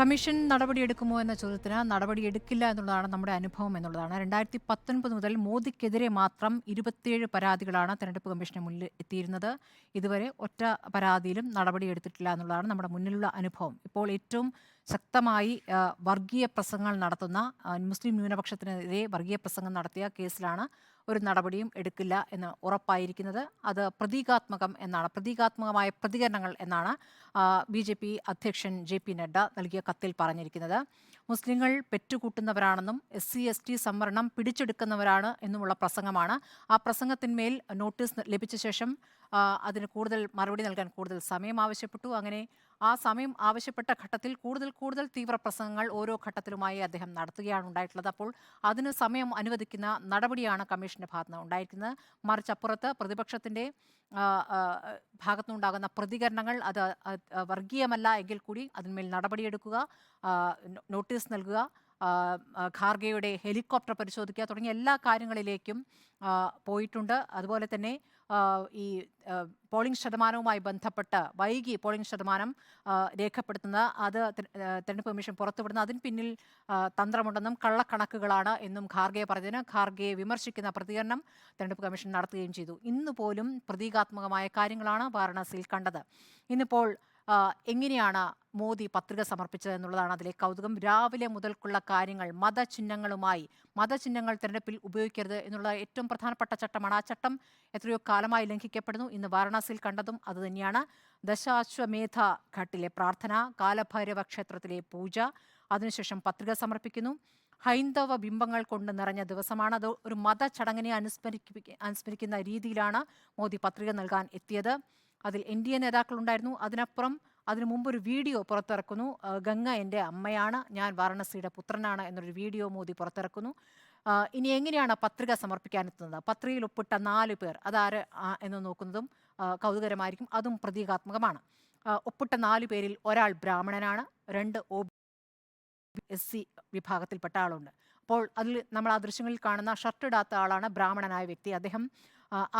Commission നടപടിയെടുക്കുമോ എന്ന ചോദ്യത്തിന് നടപടിയെടുക്കില്ല എന്നുള്ളതാണ് നമ്മുടെ അനുഭവം എന്നുള്ളതാണ്. രണ്ടായിരത്തി പത്തൊൻപത് മുതൽ മോദിക്കെതിരെ മാത്രം ഇരുപത്തിയേഴ് പരാതികളാണ് തെരഞ്ഞെടുപ്പ് കമ്മീഷന് മുന്നിൽ എത്തിയിരുന്നത്. ഇതുവരെ ഒറ്റ പരാതിയിലും നടപടിയെടുത്തിട്ടില്ല എന്നുള്ളതാണ് നമ്മുടെ മുന്നിലുള്ള അനുഭവം. ഇപ്പോൾ ഏറ്റവും ശക്തമായി വർഗീയ പ്രസംഗങ്ങൾ നടത്തുന്ന മുസ്ലിം ന്യൂനപക്ഷത്തിനെതിരെ വർഗീയ പ്രസംഗം നടത്തിയ കേസിലാണ് ഒരു നടപടിയും എടുക്കില്ല എന്ന് ഉറപ്പായിരിക്കുന്നത്. അത് പ്രതീകാത്മകം എന്നാണ് പ്രതീകാത്മകമായ പ്രതികരണങ്ങൾ എന്നാണ് ബി ജെ പി അധ്യക്ഷൻ ജെ പി നഡ്ഡ നൽകിയ കത്തിൽ പറഞ്ഞിരിക്കുന്നത്. മുസ്ലിങ്ങൾ പെറ്റുകൂട്ടുന്നവരാണെന്നും എസ് സി എസ് ടി സംവരണം പിടിച്ചെടുക്കുന്നവരാണ് എന്നുമുള്ള പ്രസംഗമാണ്. ആ പ്രസംഗത്തിന്മേൽ നോട്ടീസ് ലഭിച്ച ശേഷം അതിന് കൂടുതൽ മറുപടി നൽകാൻ കൂടുതൽ സമയം ആവശ്യപ്പെട്ടു. അങ്ങനെ ആ സമയം ആവശ്യപ്പെട്ട ഘട്ടത്തിൽ കൂടുതൽ കൂടുതൽ തീവ്രപ്രസംഗങ്ങൾ ഓരോ ഘട്ടത്തിലുമായി അദ്ദേഹം നടത്തുകയാണ് ഉണ്ടായിട്ടുള്ളത്. അപ്പോൾ അതിന് സമയം അനുവദിക്കുന്ന നടപടിയാണ് കമ്മീഷന്റെ ഭാഗത്ത് നിന്ന് ഉണ്ടായിരിക്കുന്നത്. മറിച്ച് അപ്പുറത്ത് പ്രതിപക്ഷത്തിന്റെ ഭാഗത്തുനിന്നുണ്ടാകുന്ന പ്രതികരണങ്ങൾ അത് വർഗീയമല്ല എങ്കിൽ കൂടി അതിന്മേൽ നടപടിയെടുക്കുക നോട്ടീസ് നൽകുക ഖാർഗെയുടെ ഹെലികോപ്റ്റർ പരിശോധിക്കുക തുടങ്ങിയ എല്ലാ കാര്യങ്ങളിലേക്കും പോയിട്ടുണ്ട്. അതുപോലെ തന്നെ ഈ പോളിംഗ് ശതമാനവുമായി ബന്ധപ്പെട്ട് വൈകി പോളിംഗ് ശതമാനം രേഖപ്പെടുത്തുന്ന അത് തെരഞ്ഞെടുപ്പ് കമ്മീഷൻ പുറത്തുവിടുന്ന. അതിന് പിന്നിൽ തന്ത്രമുണ്ടെന്നും കള്ളക്കണക്കുകളാണ് എന്നും ഖാർഗെ പറഞ്ഞതിന് ഖാർഗെയെ വിമർശിക്കുന്ന പ്രതികരണം തെരഞ്ഞെടുപ്പ് കമ്മീഷൻ നടത്തുകയും ചെയ്തു. ഇന്ന് പോലും പ്രതീകാത്മകമായ കാര്യങ്ങളാണ് വാരണാസിയിൽ കണ്ടത്. ഇന്നിപ്പോൾ എങ്ങനെയാണ് മോദി പത്രിക സമർപ്പിച്ചത് എന്നുള്ളതാണ് അതിലെ കൗതുകം. രാവിലെ മുതൽക്കുള്ള കാര്യങ്ങൾ മതചിഹ്നങ്ങളുമായി മതചിഹ്നങ്ങൾ തെരഞ്ഞെടുപ്പിൽ ഉപയോഗിക്കരുത് എന്നുള്ള ഏറ്റവും പ്രധാനപ്പെട്ട ചട്ടമാണ്. ആ ചട്ടം എത്രയോ കാലമായി ലംഘിക്കപ്പെടുന്നു. ഇന്ന് വാരണാസിയിൽ കണ്ടതും അതുതന്നെയാണ് ദശാശ്വമേധ ഘട്ടിലെ പ്രാർത്ഥന കാലഭൈരവ ക്ഷേത്രത്തിലെ പൂജ അതിനുശേഷം പത്രിക സമർപ്പിക്കുന്നു. ഹൈന്ദവ ബിംബങ്ങൾ കൊണ്ട് നിറഞ്ഞ ദിവസമാണ്. അത് ഒരു മത ചടങ്ങിനെ അനുസ്മരിക്കുന്ന രീതിയിലാണ് മോദി പത്രിക നൽകാൻ എത്തിയത്. അതിൽ എൻ ഡി എ നേതാക്കളുണ്ടായിരുന്നു. അതിനപ്പുറം അതിനു മുമ്പ് ഒരു വീഡിയോ പുറത്തിറക്കുന്നു. ഗംഗ എന്റെ അമ്മയാണ്. ഞാൻ വാരണസിയുടെ പുത്രനാണ് എന്നൊരു വീഡിയോ മോദി പുറത്തിറക്കുന്നു. ഇനി എങ്ങനെയാണ് പത്രിക സമർപ്പിക്കാനെത്തുന്നത്? പത്രികയിൽ ഒപ്പിട്ട നാല് പേർ അതാര് എന്ന് നോക്കുന്നതും കൗതുകരമായിരിക്കും. അതും പ്രതീകാത്മകമാണ്. ഒപ്പിട്ട നാല് പേരിൽ ഒരാൾ ബ്രാഹ്മണനാണ്. രണ്ട് ഒ എസ് സി വിഭാഗത്തിൽപ്പെട്ട ആളുണ്ട്. അപ്പോൾ അതിൽ നമ്മൾ ആ ദൃശ്യങ്ങളിൽ കാണുന്ന ഷർട്ട് ഇടാത്ത ആളാണ് ബ്രാഹ്മണനായ വ്യക്തി. അദ്ദേഹം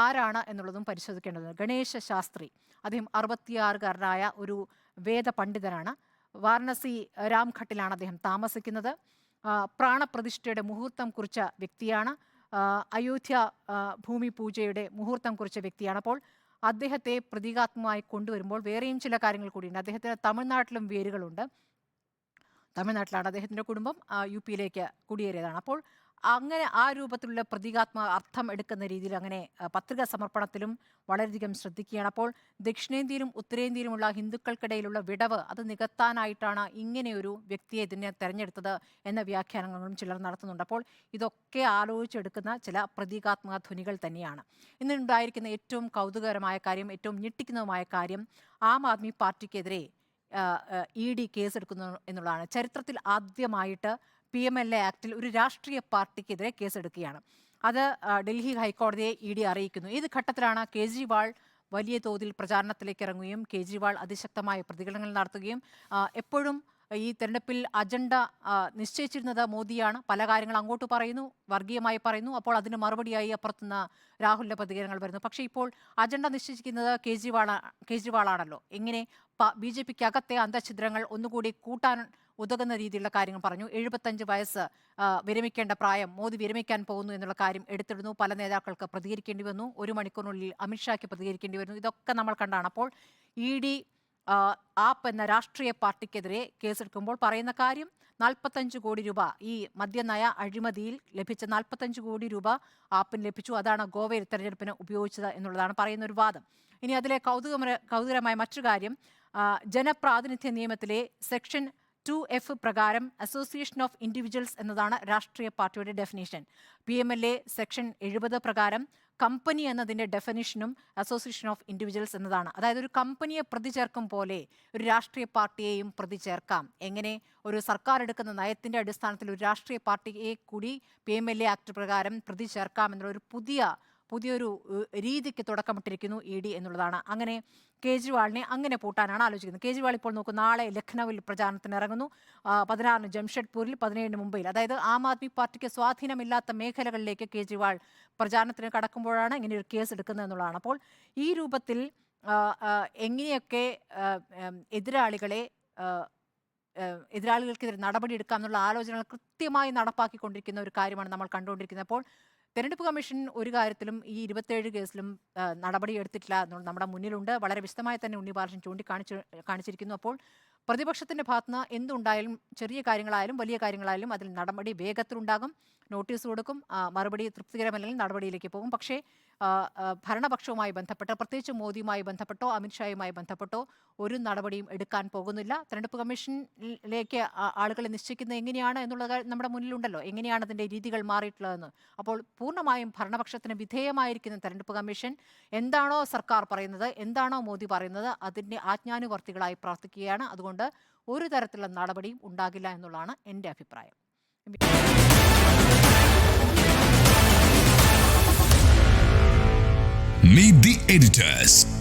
ആരാണ് എന്നുള്ളതും പരിശോധിക്കേണ്ടതുണ്ട്. ഗണേശ ശാസ്ത്രി അദ്ദേഹം അറുപത്തിയാറുകാരനായ ഒരു വേദ പണ്ഡിതനാണ് വാരണസി രാംഘട്ടിലാണ് അദ്ദേഹം താമസിക്കുന്നത്. പ്രാണപ്രതിഷ്ഠയുടെ മുഹൂർത്തം കുറിച്ച വ്യക്തിയാണ്. അയോധ്യ ഭൂമി പൂജയുടെ മുഹൂർത്തം കുറിച്ച വ്യക്തിയാണ്. അപ്പോൾ അദ്ദേഹത്തെ പ്രതീകാത്മകമായി കൊണ്ടുവരുമ്പോൾ വേറെയും ചില കാര്യങ്ങൾ കൂടിയുണ്ട്. അദ്ദേഹത്തിന് തമിഴ്നാട്ടിലും വേരുകളുണ്ട്. തമിഴ്നാട്ടിലാണ് അദ്ദേഹത്തിന്റെ കുടുംബം. യു പിയിലേക്ക് കുടിയേറിയതാണ്. അപ്പോൾ അങ്ങനെ ആ രൂപത്തിലുള്ള പ്രതീകാത്മക അർത്ഥം എടുക്കുന്ന രീതിയിൽ അങ്ങനെ പത്രിക സമർപ്പണത്തിലും വളരെയധികം ശ്രദ്ധിക്കുകയാണ്. അപ്പോൾ ദക്ഷിണേന്ത്യയിലും ഉത്തരേന്ത്യയിലുമുള്ള ഹിന്ദുക്കൾക്കിടയിലുള്ള വിടവ് അത് നികത്താനായിട്ടാണ് ഇങ്ങനെയൊരു വ്യക്തിയെ ഇതിനെ തെരഞ്ഞെടുത്തത് എന്ന വ്യാഖ്യാനങ്ങളും ചിലർ നടത്തുന്നുണ്ട്. അപ്പോൾ ഇതൊക്കെ ആലോചിച്ചെടുക്കുന്ന ചില പ്രതീകാത്മക ധ്വനികൾ തന്നെയാണ്. ഇന്നുണ്ടായിരിക്കുന്ന ഏറ്റവും കൗതുകകരമായ കാര്യം ഏറ്റവും ഞെട്ടിക്കുന്നതുമായ കാര്യം ആം ആദ്മി പാർട്ടിക്കെതിരെ ഇ ഡി കേസെടുക്കുന്നു എന്നുള്ളതാണ്. ചരിത്രത്തിൽ ആദ്യമായിട്ട് പി എം എൽ എ ആക്ടിൽ ഒരു രാഷ്ട്രീയ പാർട്ടിക്കെതിരെ കേസെടുക്കുകയാണ്. അത് ഡൽഹി ഹൈക്കോടതിയെ ഇ ഡി അറിയിക്കുന്നു. ഏത് ഘട്ടത്തിലാണ് കേജ്രിവാൾ വലിയ തോതിൽ പ്രചാരണത്തിലേക്ക് ഇറങ്ങുകയും കേജ്രിവാൾ അതിശക്തമായ പ്രതികരണങ്ങൾ നടത്തുകയും എപ്പോഴും ഈ തെരഞ്ഞെടുപ്പിൽ അജണ്ട നിശ്ചയിച്ചിരുന്നത് മോദിയാണ്. പല കാര്യങ്ങൾ അങ്ങോട്ട് പറയുന്നു വർഗീയമായി പറയുന്നു. അപ്പോൾ അതിന് മറുപടിയായി അപ്പുറത്തുനിന്ന് രാഹുലിന്റെ പ്രതികരണങ്ങൾ വരുന്നു. പക്ഷേ ഇപ്പോൾ അജണ്ട നിശ്ചയിക്കുന്നത് കേജ്രിവാൾ കേജ്രിവാളാണല്ലോ. എങ്ങനെ ബി ജെ പിക്ക് അകത്തെ അന്തഛിദ്രങ്ങൾ ഒന്നുകൂടി കൂട്ടാൻ ഉതകുന്ന രീതിയിലുള്ള കാര്യങ്ങൾ പറഞ്ഞു. എഴുപത്തഞ്ച് വയസ്സ് വിരമിക്കേണ്ട പ്രായം മോദി വിരമിക്കാൻ പോകുന്നു എന്നുള്ള കാര്യം എടുത്തിടുന്നു. പല നേതാക്കൾക്ക് പ്രതികരിക്കേണ്ടി വന്നു. ഒരു മണിക്കൂറിനുള്ളിൽ അമിത്ഷായ്ക്ക് പ്രതികരിക്കേണ്ടി വരുന്നു. ഇതൊക്കെ നമ്മൾ കണ്ടാണ്. അപ്പോൾ ഇ ഡി ആപ്പ് എന്ന രാഷ്ട്രീയ പാർട്ടിക്കെതിരെ കേസെടുക്കുമ്പോൾ പറയുന്ന കാര്യം നാൽപ്പത്തഞ്ച് കോടി രൂപ ഈ മദ്യനയ അഴിമതിയിൽ ലഭിച്ച നാൽപ്പത്തഞ്ച് കോടി രൂപ ആപ്പിന് ലഭിച്ചു. അതാണ് ഗോവയിൽ തെരഞ്ഞെടുപ്പിന് ഉപയോഗിച്ചത് എന്നുള്ളതാണ് പറയുന്ന ഒരു വാദം. ഇനി അതിലെ കൗതുകമര കൗതുകരമായ മറ്റു കാര്യം ജനപ്രാതിനിധ്യ നിയമത്തിലെ സെക്ഷൻ ടു എഫ് പ്രകാരം അസോസിയേഷൻ ഓഫ് ഇൻഡിവിജ്വൽസ് എന്നതാണ് രാഷ്ട്രീയ പാർട്ടിയുടെ definition P M L A section എഴുപത് പ്രകാരം കമ്പനി എന്നതിന്റെ ഡെഫിനിഷനും അസോസിയേഷൻ ഓഫ് ഇൻഡിവിജ്വൽസ് എന്നതാണ്. അതായത് ഒരു കമ്പനിയെ പ്രതി ചേർക്കും പോലെ ഒരു രാഷ്ട്രീയ പാർട്ടിയെയും പ്രതി ചേർക്കാം. എങ്ങനെ? ഒരു സർക്കാർ എടുക്കുന്ന നയത്തിന്റെ അടിസ്ഥാനത്തിൽ ഒരു രാഷ്ട്രീയ പാർട്ടിയെ കൂടി P M L A act പ്രകാരം പ്രതി ചേർക്കാം എന്നുള്ള ഒരു പുതിയ പുതിയൊരു രീതിക്ക് തുടക്കമിട്ടിരിക്കുന്നു ഇ ഡി എന്നുള്ളതാണ്. അങ്ങനെ കേജ്രിവാളിനെ അങ്ങനെ പൂട്ടാനാണ് ആലോചിക്കുന്നത്. കേജ്രിവാൾ ഇപ്പോൾ നോക്കും നാളെ ലഖ്നൌവിൽ പ്രചാരണത്തിന് ഇറങ്ങുന്നു പതിനാറിന് ജംഷഡ്പൂരിൽ പതിനേഴിന് മുംബൈയിൽ. അതായത് ആം ആദ്മി പാർട്ടിക്ക് സ്വാധീനമില്ലാത്ത മേഖലകളിലേക്ക് കേജ്രിവാൾ പ്രചാരണത്തിന് കടക്കുമ്പോഴാണ് ഇങ്ങനെ ഒരു കേസ് എടുക്കുന്നത് എന്നുള്ളതാണ്. അപ്പോൾ ഈ രൂപത്തിൽ എങ്ങനെയൊക്കെ എതിരാളികളെ എതിരാളികൾക്കെതിരെ നടപടിയെടുക്കാം എന്നുള്ള ആലോചനകൾ കൃത്യമായി നടപ്പാക്കിക്കൊണ്ടിരിക്കുന്ന ഒരു കാര്യമാണ് നമ്മൾ കണ്ടുകൊണ്ടിരിക്കുന്നത്. അപ്പോൾ തെരഞ്ഞെടുപ്പ് കമ്മീഷൻ ഒരു കാര്യത്തിലും ഈ ഇരുപത്തേഴ് കേസിലും നടപടി എടുത്തിട്ടില്ല എന്നുള്ളത് നമ്മുടെ മുന്നിലുണ്ട്. വളരെ വിശദമായി തന്നെ ഉണ്ണി ബാലകൃഷ്ണൻ ചൂണ്ടിക്കാണിച്ചു കാണിച്ചിരിക്കുന്നു. അപ്പോൾ പ്രതിപക്ഷത്തിന്റെ ഭാഗത്തുനിന്ന് എന്തുണ്ടായാലും ചെറിയ കാര്യങ്ങളായാലും വലിയ കാര്യങ്ങളായാലും അതിൽ നടപടി വേഗത്തിലുണ്ടാകും. നോട്ടീസ് കൊടുക്കും. മറുപടി തൃപ്തികരമല്ലെങ്കിൽ നടപടിയിലേക്ക് പോകും. പക്ഷേ ഭരണപക്ഷവുമായി ബന്ധപ്പെട്ട് പ്രത്യേകിച്ച് മോദിയുമായി ബന്ധപ്പെട്ടോ അമിത്ഷായുമായി ബന്ധപ്പെട്ടോ ഒരു നടപടിയും എടുക്കാൻ പോകുന്നില്ല. തെരഞ്ഞെടുപ്പ് കമ്മീഷനിലേക്ക് ആളുകളെ നിശ്ചയിക്കുന്നത് എങ്ങനെയാണ് എന്നുള്ളത് നമ്മുടെ മുന്നിലുണ്ടല്ലോ. എങ്ങനെയാണ് അതിന്റെ രീതികൾ മാറിയിട്ടുള്ളതെന്ന്. അപ്പോൾ പൂർണമായും ഭരണപക്ഷത്തിന് വിധേയമായിരിക്കുന്ന തെരഞ്ഞെടുപ്പ് കമ്മീഷൻ എന്താണോ സർക്കാർ പറയുന്നത് എന്താണോ മോദി പറയുന്നത് അതിന്റെ ആജ്ഞാനുവർത്തികളായി പ്രവർത്തിക്കുകയാണ്. അതുകൊണ്ട് ഒരു തരത്തിലുള്ള നടപടിയും ഉണ്ടാകില്ല എന്നുള്ളതാണ് എന്റെ അഭിപ്രായം. Meet the editors.